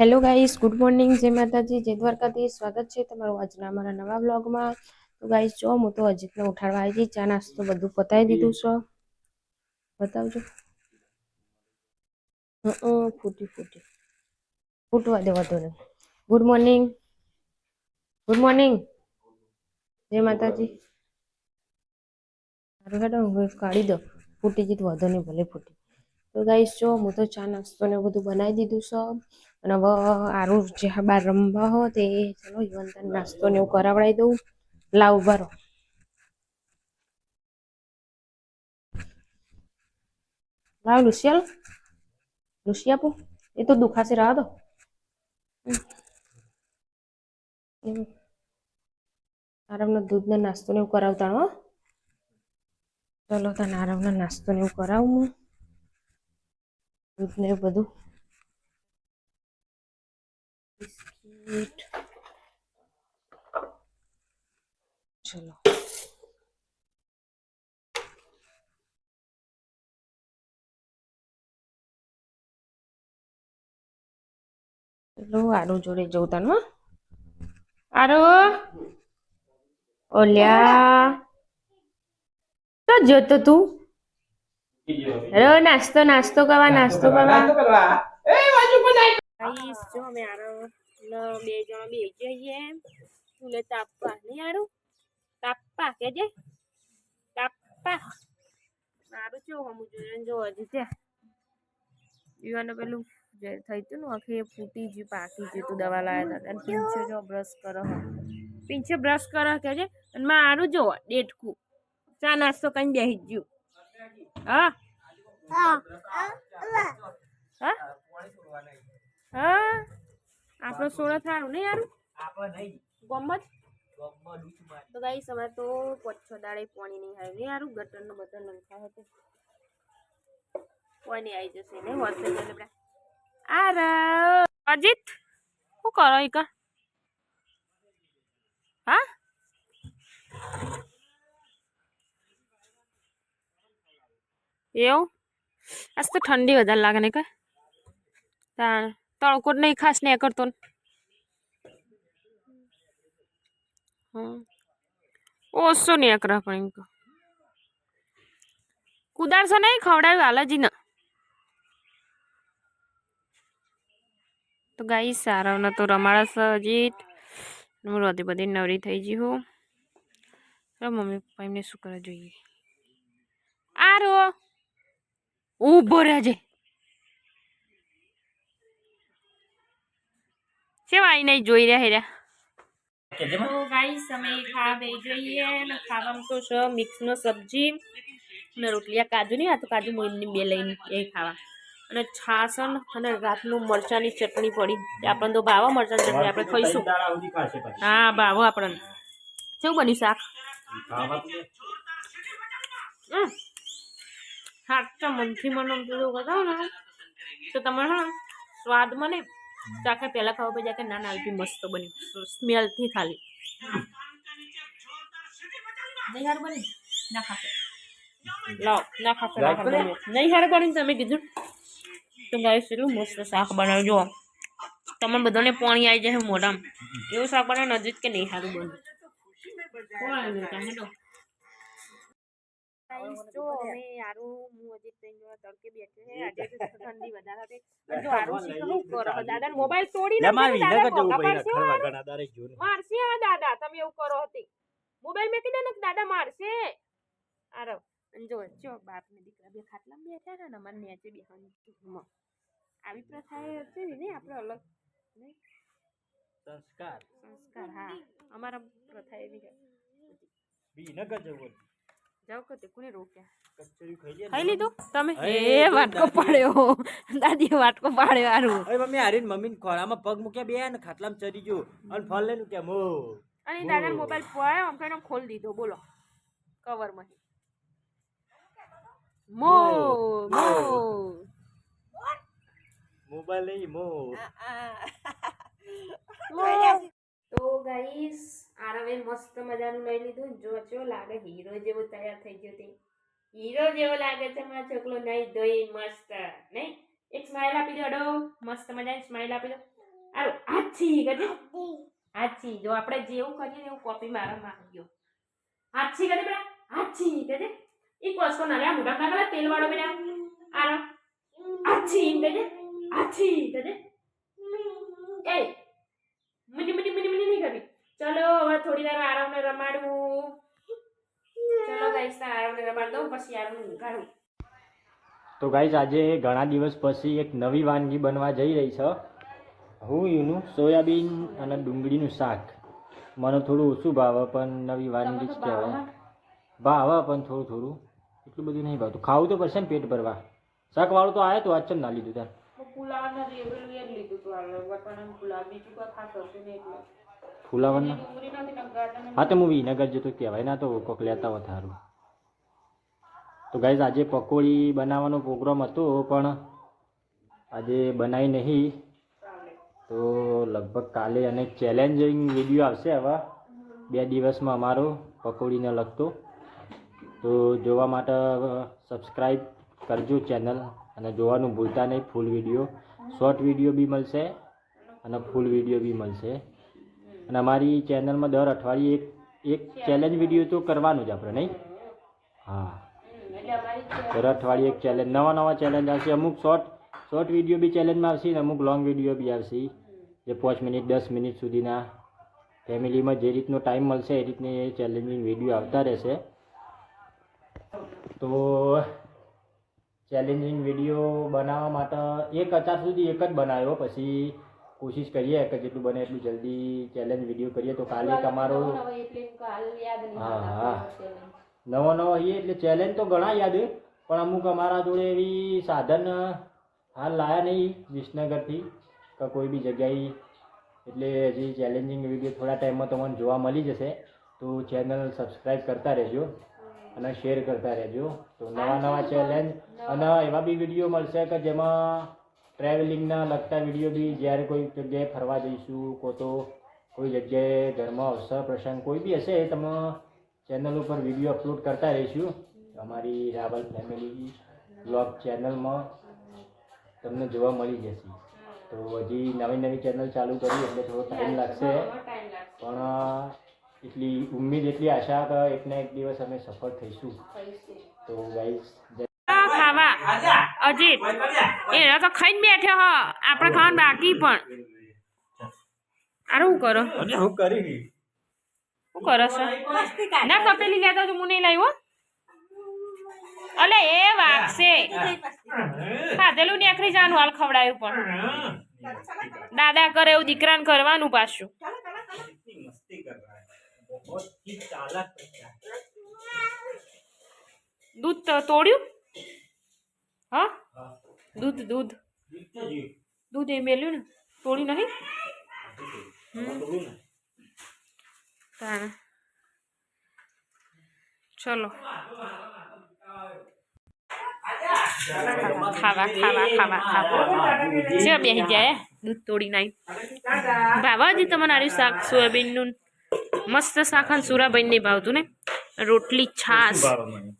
Hello guys good morning જય માતાજી જય દ્વારકાથી સ્વાગત છે તમારું આજના અમારા નવા બ્લોગમાં તો ગાઈસ જો હું તો અજીતને ઉઠાડવા આવી હતી ચા, નાસ્તો બધું પતાવી દીધું છે. બતાવજો. ફૂટી ફૂટી. ફૂટવા દે વાંધો નહીં. ગુડ મોર્નિંગ ગુડ મોર્નિંગ જય માતાજી સારું હેડો, હું કાઢી દો ફૂટી જીત વધો નહીં, ભલે ફૂટી. તો ગાઈસ જો હું તો ચા, નાસ્તો ને બધું બનાવી દીધું છે. અને હવે આરું જે બાર રમવા હો તે ચલો યુવંતન નાસ્તો ને એવું કરાવડાવી દઉં. લાવ ઊભા લાવ લુસિયલ. લુસી આપો. એ તો દુખાશે, રાહ દો. આરામનો દૂધનો નાસ્તો ને એવું કરાવતા હો. ચલો તને આરામનો નાસ્તો ને એવું કરાવું હું. દૂધ ને એવું બધું બિસ્કીટ ચલો ચલો આરો જોડે જવું તને આરો ઓલ્યા. તો જોતો તું રો નાસ્તો નાસ્તો કરવા નાસ્તો કરવા. ગાઈસ જો અમે આરો બે જણા બે જઈએ તુલે તાપવા નહીં આરું તાપવા કેજે તાપવા મારું કેવું હમું જોઈએ જો હજી ત્યાં યુવાને પેલું જે થઈ હતું ને આખી એ ફૂટી ગયું પાકી ગયું તું દવા લાવ્યા હતા અને પીંછો જો બ્રશ કરો પીંછે બ્રશ કરો કે છે? અને મારું જો ડેટકું ચા નાસ્તો કઈ બેસી ગયું. હા? હા? હા? આપણો સોળો થારું નહીં યાર ગમત તો ગાઈ સમય તો પચ્છો છ દાડે પાણી નહીં આવે નહીં યારું ગટરનું બટન નંખા હતું પાણી આવી જશે ને હોસ્ટેલ જઈને બધા આર અજીત શું કરો ઈ કા હા એવું આજ તો ઠંડી વધારે લાગે ને કા તાણ તડકો જ નહીં ખાસ ને કરતો ને હમ ઓછો ને એકરા પણ એમ કહો. કુદારસો નહીં ખવડાવ્યું હાલજી ને તો ગાઈ ન તો રમાડસ હજી હું રોધી બધી નવરી થઈ ગઈ હું. ચલો મમ્મી પપ્પા એમને શું કરવા જોઈએ? આરો! ઊભો રહેજે. છે આઈ નહીં જોઈ રહ્યા હેર્યા તો ગાઈસ અમે ખાવા બે જઈએ. અને ખાવામાં તો છે મિક્સનો સબ્જી. અને રોટલીયા કાજુ નહીં આ તો કાજુ મોઈની બે લઈને એ ખાવા. અને છાસન અને રાતનું મરચાંની ચટણી પડી. આપણને તો ભાવો મરચાની ચટણી આપણે ખાઈશું. હા ભાવો આપણને. કેવું બન્યું શાક? હા સાચા મનથી મને પેલું બતાવો ને તો તમારે હા સ્વાદ મને ચાખે પહેલાં ખાવા પછી કે ના ના આલપી મસ્ત બન્યું. સ્મેલથી ખાલી. નહીં હાર બની. ના ખાશે. લાવ ના ખાશે ના ખાશે. નહીં હારે બની તમે કીધું. તો ગાઈસ એટલું મસ્ત શાક બનાવજો. તમને બધાને પાણી આવી જાય મોઢામાં. એવું શાક બનાવે નજીક કે નહીં સારું બને. જો અમે આરું હું હજી ત્રણ જણા તડકે બેઠે છે. આજે ઠંડી વધારે હતી. જો આરું શીખ કરો? છો? મોબાઈલ તોડી ને દાદા પાડશે મારશે દાદા તમે એવું કરો હતી. મોબાઈલ મેકી દે ને દાદા મારશે. આરો અને જો જો બાપ ને દીકરા બે ખાટલા બેઠા છે ને અમારે નેચે બે આવી પ્રથા એ હતી ને આપણે અલગ નહીં? સંસ્કાર. સંસ્કાર હા. અમારા પ્રથા એવી છે. બી ન જવું જાવ કે તે કોને રોક્યા? કચરી ખાઈ લીધું? તમે? એ વાટકો દાદી. પાડ્યો. દાદીએ વાટકો પાડ્યો હારું. અરે મમ્મી હારીને મમ્મી ખોળામાં પગ મૂક્યા બે ને ખાટલામાં ચડી ગયો. અને ફળ લઈને કે મો. અને દાદા મોબાઈલ પોયો આમ કરીને ખોલી દીધો. બોલો કવરમાં મો મો મોબાઈલ નહીં મો તો ગાઈસ આરવે મસ્ત મજાનું લઈ લીધું. જો જો લાગે? હીરો જેવો તૈયાર થઈ ગયો તે. હીરો જેવો લાગે છે મારો છોકરો? નહીં ધોઈ મસ્ત. નહીં? એક સ્માઈલ આપી દો અડો. મસ્ત મજાની સ્માઈલ આપી દો. આરો આછી ગજે આછી જો આપણે જેવું કરીએ ને એવું કોપી મારા માંગ્યો આછી ગજે બેટા આછી કહેજે ઈ કોસ્કો ના લે આ મોઢા ના કરે તેલ વાળો બેટા આરો હાચી કહેજે હાચી કહેજે એ મની મની મની મની નહીં કરવી ચલો હવે થોડી વાર આરામને રમાડવું ચલો ગાઈસ આરામ આરામને રમાડ દઉં પછી આરામ કાઢું તો ગાઈસ આજે ઘણા દિવસ પછી એક નવી વાનગી બનવા જઈ રહી છે. હું યુનું સોયાબીન અને ડુંગળીનું શાક. મને થોડું ઓછું ભાવે પણ નવી વાનગી જ કહેવાય. ભાવે પણ થોડું થોડું. એટલું બધું નહીં ભાવતું. ખાવું તો પડશે ને પેટ ભરવા. શાકવાળું તો આવે તો આજ ચમ ના લીધું તાર. ફુલાવરના હા તો હું વિનગર જતો કહેવાય ના તો કોક લેતા હોત સારું તો ગાઈઝ આજે પકોડી બનાવવાનો પ્રોગ્રામ હતો પણ આજે બનાવી નહીં. તો લગભગ કાલે અને ચેલેન્જિંગ વીડિયો આવશે હવે બે દિવસમાં અમારો પકોડીને લગતો. તો જોવા માટે સબસ્ક્રાઈબ કરજો ચેનલ અને જોવાનું ભૂલતા નહીં ફૂલ વીડિયો શોર્ટ વીડિયો બી મળશે અને ફૂલ વીડિયો બી મળશે. અને અમારી ચેનલમાં દર અઠવાડિયે એક એક ચેલેન્જ વીડિયો તો કરવાનું જ આપણે, નહીં? હા. દર અઠવાડિયે એક ચેલેન્જ નવા નવા ચેલેન્જ આવશે. અમુક શોર્ટ શોર્ટ વીડિયો બી ચેલેન્જમાં આવશે ને અમુક લોંગ વીડિયો બી આવશે. જે પાંચ મિનિટ, દસ મિનિટ સુધીના ફેમિલીમાં જે રીતનો ટાઈમ મળશે એ રીતની એ ચેલેન્જિંગ વીડિયો આવતા રહેશે. તો ચેલેન્જિંગ વીડિયો બનાવવા માટે એક અત્યાર સુધી એક જ બનાવ્યો. પછી કોશિશ કરીએ કે જેટલું બને એટલું જલ્દી ચેલેન્જ વીડિયો કરીએ. તો કાલે તમારો હા, હા. નવો નવો આવીએ એટલે ચેલેન્જ તો ઘણા યાદ પણ અમુક અમારા જોડે એવી સાધન હાલ લાયા નહીં વિસનગરથી કે કોઈ બી જગ્યાએ. એટલે હજી ચેલેન્જિંગ વીડિયો થોડા ટાઈમમાં તમને જોવા મળી જશે. તો ચેનલ સબસ્ક્રાઈબ કરતા રહેજો. અને શેર કરતા રહેજો. તો નવા નવા ચેલેન્જ અને એવા બી વીડિયો મળશે કે જેમાં ટ્રાવેલિંગના લગતા વીડિયો બી જ્યારે કોઈ જગ્યાએ ફરવા જઈશું કો તો કોઈ જગ્યાએ ઘરમાં અવસર પ્રસંગ કોઈ બી હશે એ તમે ચેનલ ઉપર વીડિયો અપલોડ કરતા રહીશું. અમારી રાવલ ફેમિલી બ્લોગ ચેનલમાં તમને જોવા મળી જશે. તો હજી નવી નવી ચેનલ ચાલુ કરી એટલે થોડો ટાઈમ લાગશે. લાગશે. પણ એટલી ઉમ્મીદ એટલી આશા કે એકને એક દિવસ અમે સફળ થઈશું. તો ગાઈસ ખાવા. અજીત એ તો ખાઈને બેઠો હો. આપણે ખાવાનું બાકી પણ. આરે હું કરો? હું કરી હું કરો છો? ના કપેલી લેતા તો હું નહીં લાવ્યો અલે એ વાગશે. ખાધેલું ને આખરી જાનું હાલ ખવડાયું પણ. દાદા કરે એવું દીકરાને કરવાનું પાછું. बहुत ही चालाक बच्चा દૂધ તો તોડ્યું હા हाँ દૂધ દૂધ जीतते जी દૂધ એ મેલ્યું ને તોડ્યું નહીં તાણે ચલો ખાવા ખાવા ખાવા ખાવા છે બેસી જાય દૂધ તોડી નાઈ ભાવાજી તમને આર્યું શાક સોયાબીનનું મસ્ત અને સુરાબેન ને ભાવતું ને? રોટલી છાસ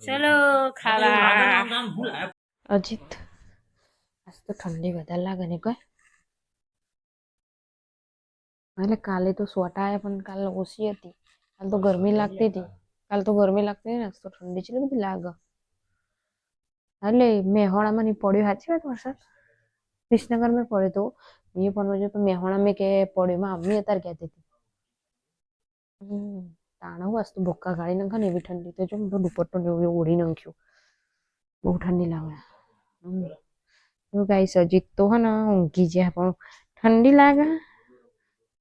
ચલો, ખાવા. અજીત, આજ તો ઠંડી વધારે લાગે ને કઈ. એટલે કાલે તો સોટા આવ્યા પણ કાલે ઓછી હતી. કાલ તો ગરમી લાગતી હતી. કાલ તો ગરમી લાગતી હતી ને તો ઠંડી છે બધી લાગે. એટલે મેહોણામાં નહીં પડ્યો, સાચી વાત વરસાદ? વિસનગરમાં પડ્યો તો. મેં પણ મેહોણા મેં કે, પડ્યો. માં અમ્મી અત્યારે કહેતી હતી. તાણા વસ્તુ ભૂક્કા કાઢી નાખે ને એવી ઠંડી તો જો બધું દુપટ્ટો ને એવું ઓઢી નાખ્યું. બહુ ઠંડી લાગે. એવું ગાઈસ અજીત તો હે ને ઊંઘી જાય પણ ઠંડી લાગે?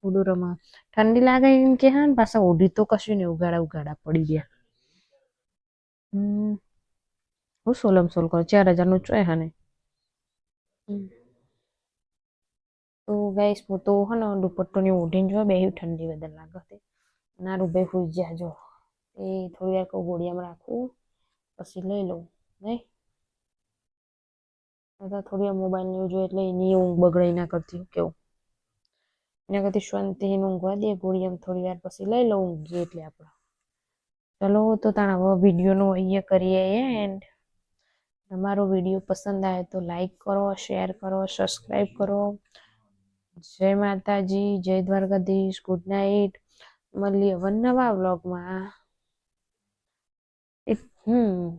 ઉડુરમાં રમા ઠંડી લાગે એમ કે હા ને પાછા ઓઢી તો કશું ને ઉગાડા ઉગાડા પડી ગયા. હું સોલમ સોલ કરો ચાર હજારનું ચોય હને ને? તો ગાઈસ હું તો હે ને દુપટ્ટો ને ઓઢીને જો બે ઠંડી વધારે લાગે ના રૂબે હુઈ ગયા, જો. એ થોડી વાર કહું, ગોળિયામાં રાખું, પછી લઈ લઉં, નહીં? થોડી વાર મોબાઈલ ને જોઈએ એટલે એની ઊંઘ બગડે ના કરતી હું કેવું. એના કરતી શાંતિ ઊંઘવા દે, ગોળિયામાં થોડી વાર પછી લઈ લઉં ઊંઘી એટલે આપણે ચલો, તો તાણ હવે વિડીયોનો અહીંયા કરીએ એન્ડ તમારો વીડિયો પસંદ આવે તો લાઈક કરો શેર કરો સબસ્ક્રાઈબ કરો. જય માતાજી, જય દ્વારકાધીશ ગુડ નાઇટ મળીએ. હવે નવા વ્લોગમાં હમ.